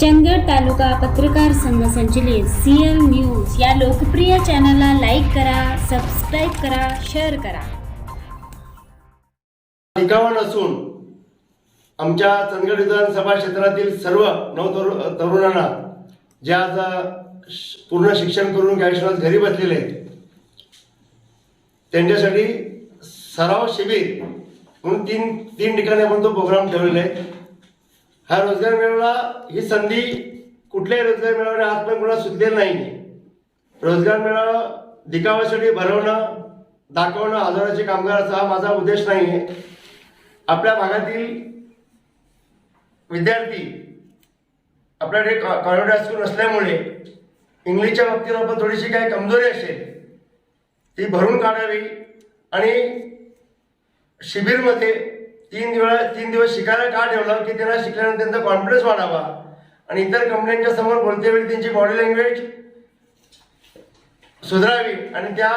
चंदगड तालुका पत्रकार संघ संचलित सीएल न्यूज या लोकप्रिय चॅनलला लाईक करा सबस्क्राईब करा शेअर करा. ठिकाण असून आमच्या चंदगड विधानसभा क्षेत्रातील सर्व नव तरुणांना जे आज पूर्ण शिक्षण करून गॅशनात घरी बसलेले आहेत त्यांच्यासाठी सराव शिबिर म्हणून तीन तीन ठिकाणी आपण तो प्रोग्राम ठेवलेला आहे. हा रोजगार मिळवला ही संधी कुठल्याही रोजगार मिळवणे आज पण कोणाला सुचलेला नाही. रोजगार मेळावा दिखावासाठी भरवणं दाखवणं हजाराचे कामगाराचा हा माझा उद्देश नाही आहे आपल्या भागातील विद्यार्थी आपल्याकडे कॉन्व्हेंट हायस्कूल असल्यामुळे इंग्लिशच्या बाबतीत आपण थोडीशी काही कमजोरी असेल ती भरून काढावी आणि शिबिरमध्ये तीन दिवस तीन दिवस शिकायला का ठेवलं? की त्यांना शिकल्यानंतर त्यांचा कॉन्फिडन्स वाढावा. आणि इतर कंपन्यांच्या समोर बोलते वेळी त्यांची बॉडी लँग्वेज सुधारावी. आणि त्या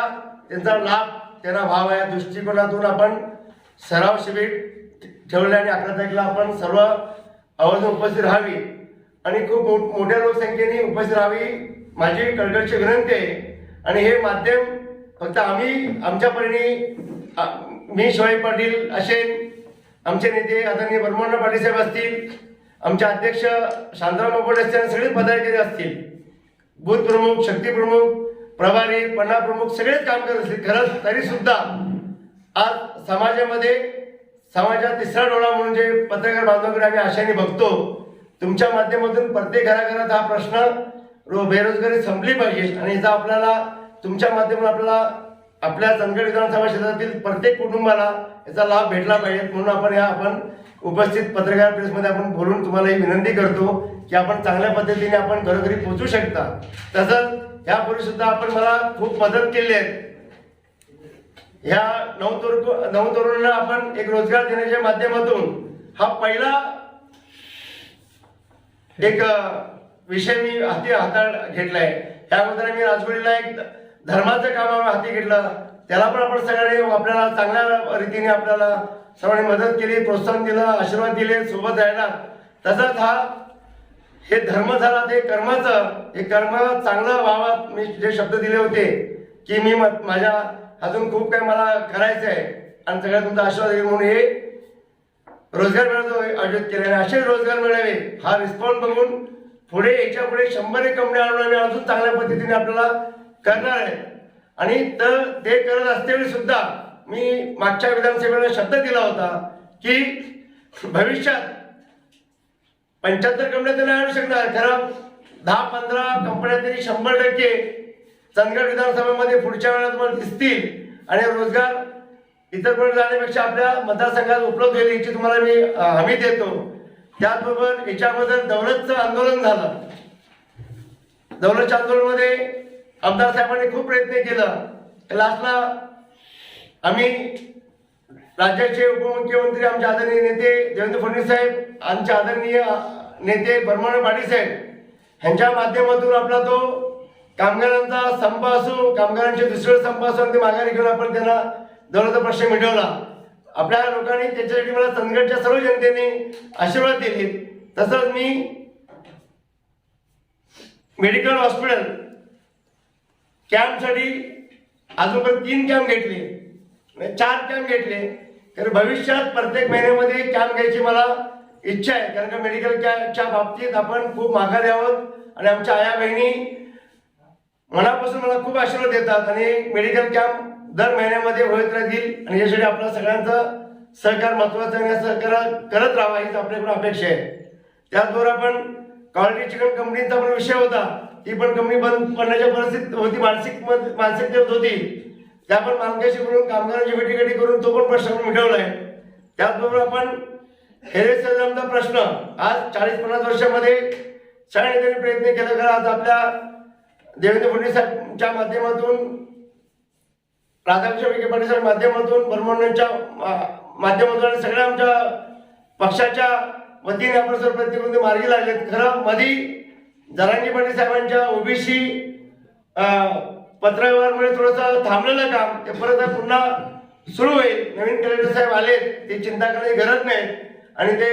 त्यांचा लाभ त्यांना व्हावा या दृष्टिकोनातून आपण सराव शिबिर ठेवले आणि अकरा तारखेला आपण सर्व आवर्जून उपस्थित राहावी. आणि खूप मोठ्या लोकसंख्येने उपस्थित राहावी माझी कळकळची विनंती आहे. आणि हे माध्यम फक्त आम्ही आमच्या परीने मी शिवाई पाटील असे आमचे नेते आदरणीय बर्मण्ण पाटील साहेब असतील आमचे अध्यक्ष शांताराम बापट असतील आणि सगळे पदाधिकारी असतील. बूथ प्रमुख शक्ती प्रमुख प्रभारी पन्ना प्रमुख सगळेच काम करत असतील. खरंच तरी सुद्धा आज समाजामध्ये समाजात तिसरा डोळा म्हणून जे पत्रकार बांधवांकडे आम्ही आशाने बघतो तुमच्या माध्यमातून प्रत्येक घराघरात हा प्रश्न रो बेरोजगारी संपली पाहिजे. आणि याचा आपल्याला तुमच्या माध्यमातून आपल्याला आपल्या चंदगड विधानसभा क्षेत्रातील प्रत्येक कुटुंबाला याचा लाभ भेटला पाहिजे. म्हणून आपण या आपण उपस्थित पत्रकार प्रेसमध्ये आपण बोलून तुम्हाला ही विनंती करतो की आपण चांगल्या पद्धतीने आपण घरोघरी पोहोचू शकता. तसंच यापूर्वी सुद्धा आपण मला खूप मदत केली आहे. ह्या नवतरुण नवतरुणांना आपण एक रोजगार देण्याच्या माध्यमातून हा पहिला एक विषय मी हाती हाताळ घेतलाय. आहे अगोदर मी राजगुरीला एक धर्माचं काम आम्ही हाती घेतलं. त्याला पण आपण सगळ्यांनी आपल्याला चांगल्या रीतीने आपल्याला सर्वांनी मदत केली प्रोत्साहन दिलं आशीर्वाद दिले सोबत राहिला. तसंच हा हे धर्म झाला ते कर्माचं हे कर्म चांगलं व्हावं मी जे शब्द दिले होते की मी माझ्या अजून खूप काही मला करायचं आहे आणि सगळ्या तुमचा आशीर्वाद येईल म्हणून हे रोजगार मेळावा आयोजित केले. आणि असे रोजगार मिळावे हा रिस्पॉन्स बघून पुढे याच्यापुढे शंभर एक कंपन्या आणून आम्ही अजून चांगल्या पद्धतीने आपल्याला करणार आहे. आणि तर ते करत असतेवेळी सुद्धा मी मागच्या विधानसभेला शब्द दिला होता की भविष्यात पंच्याहत्तर कंपन्या तर नाही आणू शकणार. खरं दहा पंधरा कंपन्या तरी शंभर टक्के चंदगड विधानसभेमध्ये पुढच्या वेळात तुम्हाला दिसतील. आणि रोजगार इतर कोणी जाण्यापेक्षा आपल्या मतदारसंघात उपलब्ध होईल याची तुम्हाला मी हमी देतो. त्याचबरोबर याच्या अगोदर दौलतचं आंदोलन झालं. दौलतच्या आंदोलनमध्ये आमदार साहेबांनी खूप प्रयत्न केला. लास्टला आम्ही राज्याचे उपमुख्यमंत्री आमचे आदरणीय नेते देवेंद्र फडणवीस साहेब आमचे आदरणीय नेते बर्मण पाटील साहेब ह्यांच्या माध्यमातून आपला तो कामगारांचा संप असो कामगारांचे दुसरे संप असो आणि ते माघारी घेऊन आपण त्यांना दौलत प्रश्न मिटवला. आपल्या लोकांनी त्याच्यासाठी मला चंदगडच्या सर्व जनतेने आशीर्वाद दिले. तसंच मी मेडिकल हॉस्पिटल कॅम्पसाठी अजूनपर्यंत तीन कॅम्प घेतले. म्हणजे चार कॅम्प घेतले. तर भविष्यात प्रत्येक महिन्यामध्ये कॅम्प घ्यायची मला इच्छा आहे. कारण का मेडिकल कॅम्पच्या बाबतीत आपण खूप माघारी आहोत. आणि आमच्या आया बहिणी मनापासून मला खूप आशीर्वाद देतात. आणि मेडिकल कॅम्प दर महिन्यामध्ये होत राहतील. आणि यासाठी आपल्या सगळ्यांचं सहकार महत्वाचं आणि सहकार करत राहावा हीच आपल्याकडून अपेक्षा आहे. त्याचबरोबर आपण क्वालिटी चिकन कंपनीचा पण विषय होता. ती पण कंपनी बंद पडण्याच्या परिस्थिती होती मानसिक मानसिकतेत होती. त्या पण मालकाशी बोलून कामगारांची भेटीगाठी करून तो पण प्रश्न मिटवलाय. त्याचबरोबर आपण हेरेसचा प्रश्न. आज चाळीस पन्नास वर्षामध्ये सगळ्या नेत्यांनी प्रयत्न केला खरं आज आपल्या देवेंद्र फडणवीस साहेबच्या माध्यमातून राधाकृष्ण विखे पाटील साहेब माध्यमातून बर्मनांच्या माध्यमातून आणि सगळ्या आमच्या पक्षाच्या वतीने आपण सर्व प्रत्येक मार्गी लागलेत. खरं मधी जरांगी पाटील साहेबांच्या ओबीसी पत्रव्यवहारमुळे थोडंसं थांबलेलं काम ते परत पुन्हा सुरू होईल. नवीन कलेक्टर साहेब आले ते चिंता करण्याची गरज नाही. आणि ते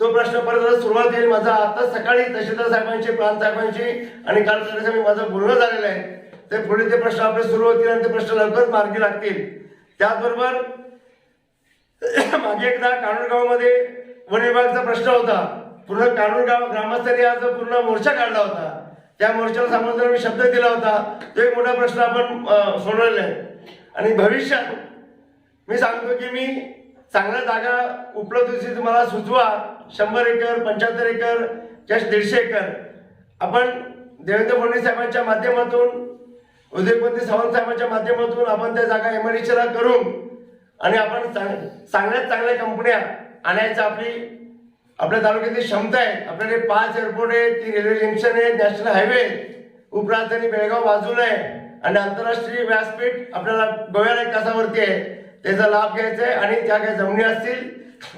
तो प्रश्न परत सुरुवात होईल. माझा आता सकाळी तहसीलदार साहेबांशी प्रांत साहेबांशी आणि कार्यकारी माझं बोलणं झालेलं आहे. ते पुढे ते प्रश्न आपले सुरू होतील आणि ते प्रश्न लवकरच मार्गी लागतील. त्याचबरोबर मागे एकदा कानूरगावमध्ये वन विभागाचा प्रश्न होता. पूर्ण कानूरगाव ग्रामस्थांनी आज पूर्ण मोर्चा काढला होता त्या मोर्चाला सामोरं मी शब्द दिला होता तो एक मोठा प्रश्न आपण सोडवलेला आहे. आणि भविष्यात मी सांगतो की मी चांगल्या जागा उपलब्ध असेल तुम्हाला सुचवा शंभर एकर पंच्याहत्तर एकर जस्ट दीडशे एकर. आपण देवेंद्र फडणवीस साहेबांच्या माध्यमातून उदयपती सावंत साहेबांच्या माध्यमातून आपण त्या जागा एमआयडीसीला करून आणि आपण चांग- चांगल्यात चांगल्या कंपन्या आणायचं आपली आपल्या तालुक्यातली क्षमता आहे. आपल्याकडे पाच एअरपोर्ट आहे ती रेल्वे जंक्शन आहे नॅशनल हायवे उपराजधानी बेळगाव बाजूला आहे. आणि आंतरराष्ट्रीय व्यासपीठ आपल्याला गोव्याला एक आहे. त्याचा लाभ घ्यायचा आहे आणि त्या काही जमिनी असतील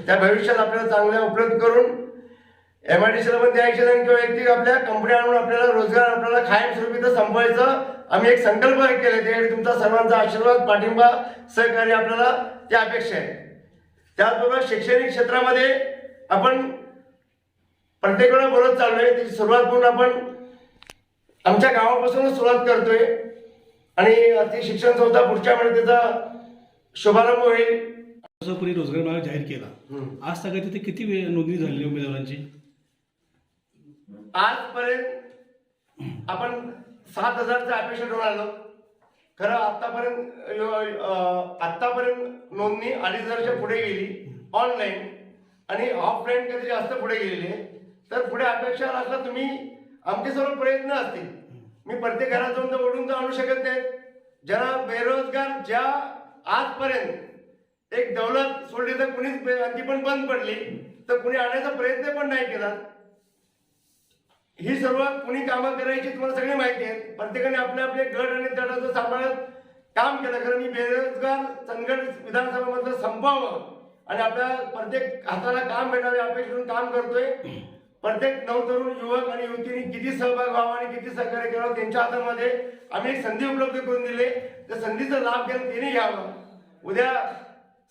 त्या भविष्यात आपल्याला चांगल्या उपलब्ध करून एम आय डी सीला पण द्यायचे नाही किंवा एक आपल्या कंपन्या आणून आपल्याला रोजगार आपल्याला कायमस्वरूपी तर संपवायचं. आम्ही एक संकल्प केले त्यावेळी तुमचा सर्वांचा आशीर्वाद पाठिंबा सहकार्य आपल्याला त्या अपेक्षा आहे. त्याचबरोबर शैक्षणिक क्षेत्रामध्ये आपण प्रत्येक वेळा बोलत चाललोय त्याची सुरुवात म्हणून आपण आमच्या गावापासूनच सुरुवात करतोय. आणि ती शिक्षण संस्था पुढच्या महिन्यात त्याचा शुभारंभ होईल. पूर्वी रोजगार मेळावा जाहीर केला. आज सगळ्यात तिथे किती वे- नोंदणी झालेली उमेदवारांची? आजपर्यंत आपण सात हजारचा अपेक्षा ठेवून आलो. खरं आतापर्यंत आतापर्यंत नोंदणी अडीच हजारच्या पुढे गेली. ऑनलाईन आणि ऑफलाईन कधी जास्त पुढे गेलेले. तर पुढे अपेक्षा असला तुम्ही आमचे सर्व प्रयत्न असतील. मी प्रत्येक घरात जाऊन तर ओढून तर आणू शकत नाही ज्यांना बेरोजगार ज्या आजपर्यंत एक दौलत सोडली तर कुणीच आणखी पण बंद पडली तर कुणी आणण्याचा प्रयत्न पण नाही केला. ही सर्व कुणी कामं करायची तुम्हाला सगळी माहिती आहे. प्रत्येकाने आपले आपले गट आणि तटाचं सांभाळत काम केलं. कारण मी बेरोजगार संघट विधानसभामधलं संपावं आणि आपल्या प्रत्येक हाताला काम भेटावे अपेक्षेतून काम करतोय. प्रत्येक नवतरुण युवक आणि युवतींनी किती सहभाग व्हावा आणि किती सहकार्य करावं त्यांच्या हातामध्ये आम्ही एक संधी उपलब्ध करून दिले. त्या संधीचा लाभ घेऊन त्यांनी घ्यावा उद्या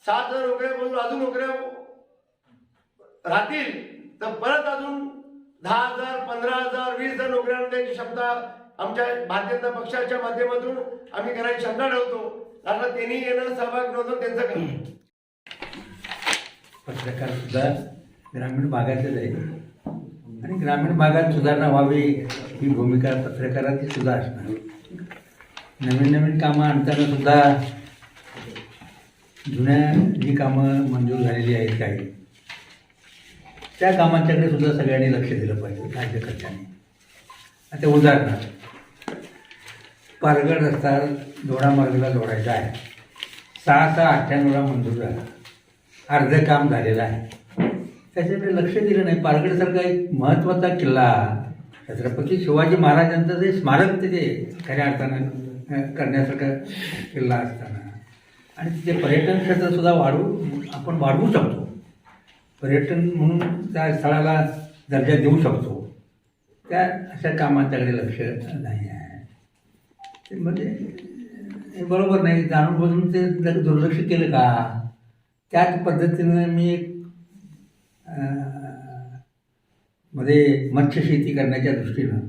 सात हजार नोकऱ्या बोलून अजून नोकऱ्या राहतील. तर परत अजून दहा हजार पंधरा हजार वीस हजार नोकऱ्यांची क्षमता आमच्या भारतीय जनता पक्षाच्या माध्यमातून आम्ही करायची क्षमता ठेवतो. त्यांनी येणं सहभाग नव्हतं त्यांचं पत्रकार सुद्धा ग्रामीण भागातच आहे आणि ग्रामीण भागात सुधारणा व्हावी ही भूमिका पत्रकाराची सुद्धा असणार. नवीन नवीन कामं आणताना सुद्धा जुन्या जी कामं मंजूर झालेली आहेत काही त्या कामांच्याकडे सुद्धा सगळ्यांनी लक्ष दिलं पाहिजे राज्यकर्त्यांनी आता उदाहरणार्थ पारगड रस्ता दोडामार्गला जोडायचा आहे. सहा सहा अठ्ठ्याण्णवला मंजूर झाला. अर्धं काम झालेलं आहे. त्याच्याकडे लक्ष दिलं नाही. पारगडसारखा एक महत्त्वाचा किल्ला. छत्रपती शिवाजी महाराजांचं जे स्मारक तिथे खऱ्या अर्थानं करण्यासारखं करण्यासारखा किल्ला असताना. आणि तिथे पर्यटन क्षेत्रसुद्धा वाढवू आपण वाढवू शकतो. पर्यटन म्हणून त्या स्थळाला दर्जा देऊ शकतो. त्या अशा कामांच्याकडे लक्ष नाही आहे. ते म्हणजे हे बरोबर नाही. जाणूनबुजून ते दुर्लक्ष केलं का? त्याच पद्धतीनं मी एक मध्ये मत्स्यशेती करण्याच्या दृष्टीनं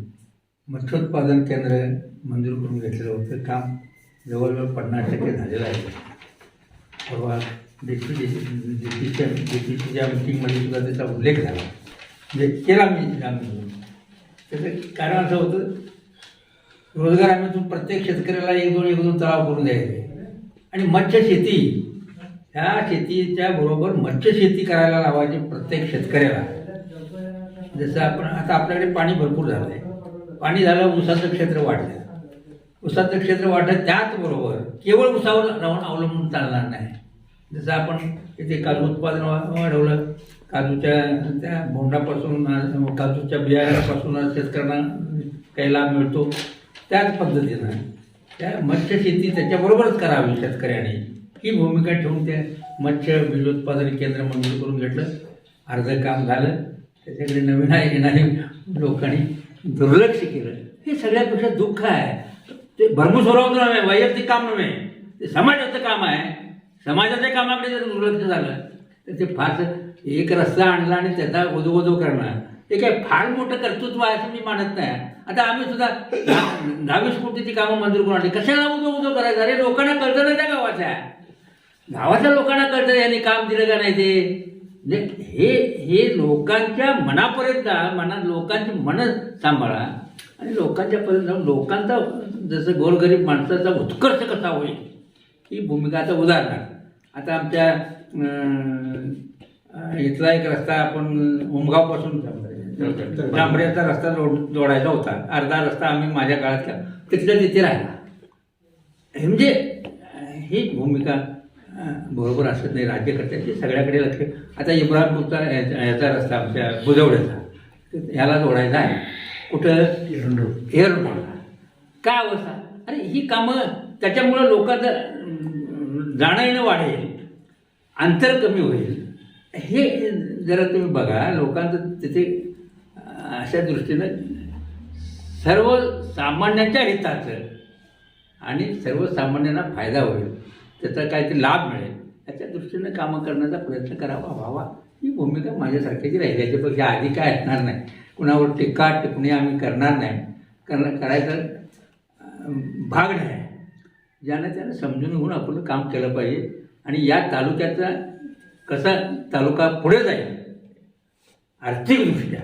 मत्स्योत्पादन केंद्र मंजूर करून घेतलेलं होतं. काम जवळजवळ पन्नास टक्के झालेलं आहे. परवा डी पी डी पीच्या मिटिंगमध्ये सुद्धा त्याचा उल्लेख झाला. म्हणजे केला मी आम्ही त्याचं कारण असं होतं रोजगार आम्ही प्रत्येक शेतकऱ्याला एक दोन एक दोन तलाव करून द्यायचे. आणि मत्स्यशेती ह्या शेतीच्या बरोबर मत्स्यशेती करायला लावायची प्रत्येक शेतकऱ्याला. जसं आपण आता आपल्याकडे पाणी भरपूर झालं आहे पाणी झालं ऊसाचं क्षेत्र वाढलं. ऊसाचं क्षेत्र वाढलं त्याचबरोबर केवळ ऊसावर राहून अवलंबून चालणार नाही. जसं आपण इथे काजू उत्पादन वाढवलं. काजूच्या त्या भोंडापासून काजूच्या बियाण्यापासून शेतकऱ्यांना काही लाभ मिळतो. त्याच पद्धतीनं त्या मत्स्य शेती त्याच्याबरोबरच करावी शेतकऱ्याने. ही भूमिका ठेवून त्या मत्स्य बीजोत्पादन केंद्र मंजूर करून घेतलं. अर्धं काम झालं. त्याच्याकडे नवीन आहे येणारे लोकांनी दुर्लक्ष केलं. हे सगळ्यापेक्षा दुःख आहे. ते भरमस्वरावचं नव्हे वैयक्तिक काम नव्हे. ते समाजाचं काम आहे. समाजाच्या कामाकडे जर दुर्लक्ष झालं तर ते फार एक रस्ता आणला आणि त्याचा ओदोगोदो करणं हे काय फार मोठं कर्तृत्व आहे असं मी मानत नाही. आता आम्ही सुद्धा दहावीस कोटीची कामं मंजूर करून आणली. कशाला उदो उदो करायचं? अरे लोकांना कळतं नाही त्या गावाच्या. गावाच्या लोकांना कळतं यांनी काम दिलं का नाही ते. म्हणजे हे हे लोकांच्या मनापर्यंत मना लोकांची मन सांभाळा. आणि लोकांच्या पर्यंत जाऊन लोकांचा जसं गोरगरीब माणसाचा उत्कर्ष कसा होईल ही भूमिकाचं उदाहरण आता आमच्या इथला एक रस्ता आपण उमगावपासून जांभऱ्याचा रस्ता जोड जोडायचा होता. अर्धा रस्ता आम्ही माझ्या काळात केला. तिथल्या तिथे राहिला. हे म्हणजे ही भूमिका बरोबर असत नाही. राज्यकर्त्यांची सगळ्याकडे लक्ष. आता इब्राहिमपूरचा याचा याचा रस्ता आमच्या बुजवड्याचा ह्याला जोडायचा आहे. कुठं? एअरपोर्टला काय अवस्था अरे ही कामं त्याच्यामुळं लोकांचं जाणं येणं वाढेल. अंतर कमी होईल. हे जरा तुम्ही बघा. लोकांचं तिथे अशा दृष्टीनं सर्वसामान्यांच्या हिताचं आणि सर्वसामान्यांना फायदा होईल. त्याचा काहीतरी लाभ मिळेल. याच्या दृष्टीनं कामं करण्याचा प्रयत्न करावा व्हावा. ही भूमिका माझ्यासारख्याची राहील. याच्यापेक्षा आधी काय असणार नाही. कुणावर टीका टिपणी आम्ही करणार नाही. करणं करायचं भाग नाही. ज्यानं त्यानं समजून घेऊन आपलं काम केलं पाहिजे. आणि या तालुक्याचा कसा तालुका पुढे जाईल आर्थिकदृष्ट्या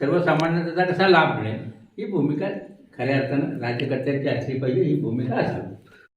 सर्वसामान्य त्याचा कसा लाभ मिळेल ही भूमिका खऱ्या अर्थानं राज्यकर्त्यांची असली पाहिजे ही भूमिका असावी.